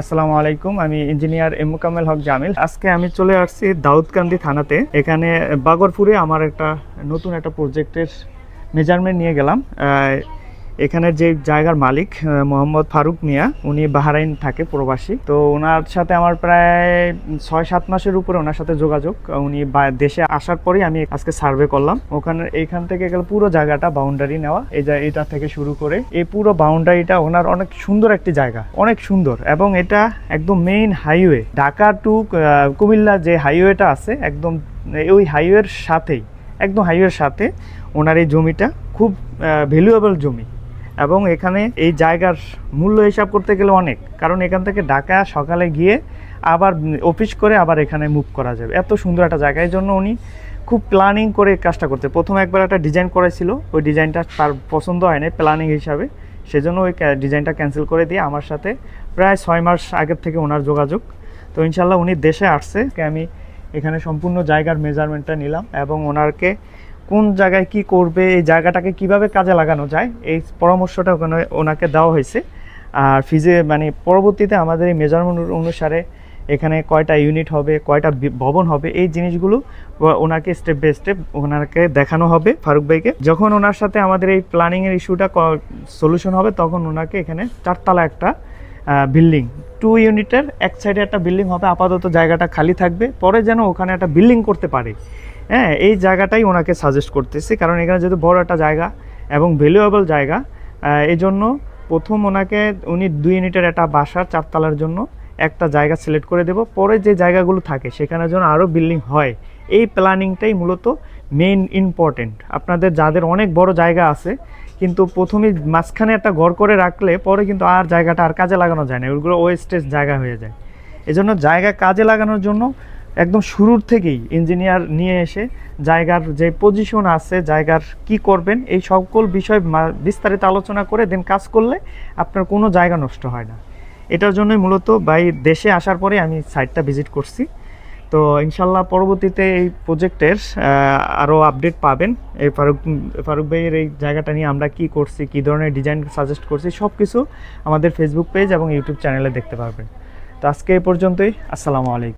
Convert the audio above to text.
আসসালামু আলাইকুম, আমি ইঞ্জিনিয়ার এম কামেল হক জামিল। আজকে আমি চলে আসছি দাউদকান্দি থানাতে। এখানে বাগরপুরে আমার একটা নতুন একটা প্রজেক্টের মেজারমেন্ট নিয়ে গেলাম। আহ, এখানে যে জায়গার মালিক মোহাম্মদ ফারুক মিয়া উনি বাহারাইন থাকে প্রবাসী। তো ওনার সাথে আমার প্রায় ছয় সাত মাসের উপরে ওনার সাথে যোগাযোগ। উনি দেশে আসার পরেই আমি আজকে সার্ভে করলাম। ওখানে এইখান থেকে গেলে পুরো জায়গাটা বাউন্ডারি নেওয়া। এই যে এটা থেকে শুরু করে এই পুরো বাউন্ডারিটা ওনার অনেক সুন্দর একটি জায়গা অনেক সুন্দর। এবং এটা একদম main highway Dhaka to Comilla যে হাইওয়েটা আছে একদম ওই হাইওয়ের সাথেই একদম হাইওয়ের সাথে ওনার এই জমিটা খুব ভ্যালুয়েবল জমি। এবং এখানে এই জায়গার মূল্য হিসাব করতে গেলে অনেক। কারণ এখান থেকে ঢাকা সকালে গিয়ে আবার অফিস করে আবার এখানে মুভ করা যাবে। এত সুন্দর একটা জায়গা। এই জন্য উনি খুব প্ল্যানিং করে কাজটা করতে। প্রথমে একবার একটা ডিজাইন করেছিল ওই ডিজাইনটা তার পছন্দ হয় না প্ল্যানিং হিসাবে। সেজন্য ওই ডিজাইনটা ক্যান্সেল করে দিয়ে আমার সাথে প্রায় ছয় মাস আগের থেকে ওনার যোগাযোগ। তো ইনশাল্লাহ উনি দেশে আসছে। আমি এখানে সম্পূর্ণ জায়গার মেজারমেন্টটা নিলাম এবং ওনারকে কোন জায়গায় কি করবে, এই জায়গাটাকে কীভাবে কাজে লাগানো যায়, এই পরামর্শটা ওখানে ওনাকে দেওয়া হয়েছে। আর ফিজে মানে পরবর্তীতে আমাদের এই মেজারমেন্ট অনুসারে এখানে কয়টা ইউনিট হবে, কয়টা ভবন হবে, এই জিনিসগুলো ওনাকে স্টেপ বাই স্টেপ ওনাকে দেখানো হবে ফারুক ভাইকে। যখন ওনার সাথে আমাদের এই প্ল্যানিংয়ের ইস্যুটা সলিউশন হবে, তখন ওনাকে এখানে চারতলা একটা বিল্ডিং টু ইউনিটের এক সাইডে একটা বিল্ডিং হবে, আপাতত জায়গাটা খালি থাকবে, পরে যেন ওখানে একটা বিল্ডিং করতে পারে। হ্যাঁ এই জায়গাটাই ওনাকে সাজেস্ট করতেছি। কারণ এখানে যেহেতু বড় একটা জায়গা এবং ভ্যালুয়েবল জায়গা এই জন্য প্রথম ওনাকে উনি দুই ইউনিটের একটা বাসার চারতলার জন্য একটা জায়গা সিলেক্ট করে দেব। পরে যে জায়গাগুলো থাকে, সেখানে যেন আরও বিল্ডিং হয়। এই প্ল্যানিংটাই মূলত মেইন ইম্পর্টেন্ট আপনাদের যাদের অনেক বড় জায়গা আছে, কিন্তু প্রথমে মাঝখানে একটা ঘর করে রাখলে পরে কিন্তু আর জায়গাটা আর কাজে লাগানো যায় না। ওইগুলো ওয়েস্টেজ জায়গা হয়ে যায়। এজন্য জায়গা কাজে লাগানোর জন্য একদম শুরুর থেকেই ইঞ্জিনিয়ার নিয়ে এসে জায়গার যে পজিশন আছে, জায়গার কি করবেন, এই সকল বিষয় বিস্তারিত আলোচনা করে দেন কাজ করলে আপনার কোনো জায়গা নষ্ট হয় না। এটার জন্যই মূলত বাই দেশে আসার পরে আমি সাইটটা ভিজিট করছি। তো ইনশাল্লাহ পরবর্তীতে এই প্রজেক্টের আরও আপডেট পাবেন। এই ফারুক ফারুক ভাইয়ের এই জায়গাটা নিয়ে আমরা কি করছি, কী ধরনের ডিজাইন সাজেস্ট করছি সব কিছু আমাদের ফেসবুক পেজ এবং ইউটিউব চ্যানেলে দেখতে পারবেন। তো আজকে এই পর্যন্তই। আসসালামু আলাইকুম।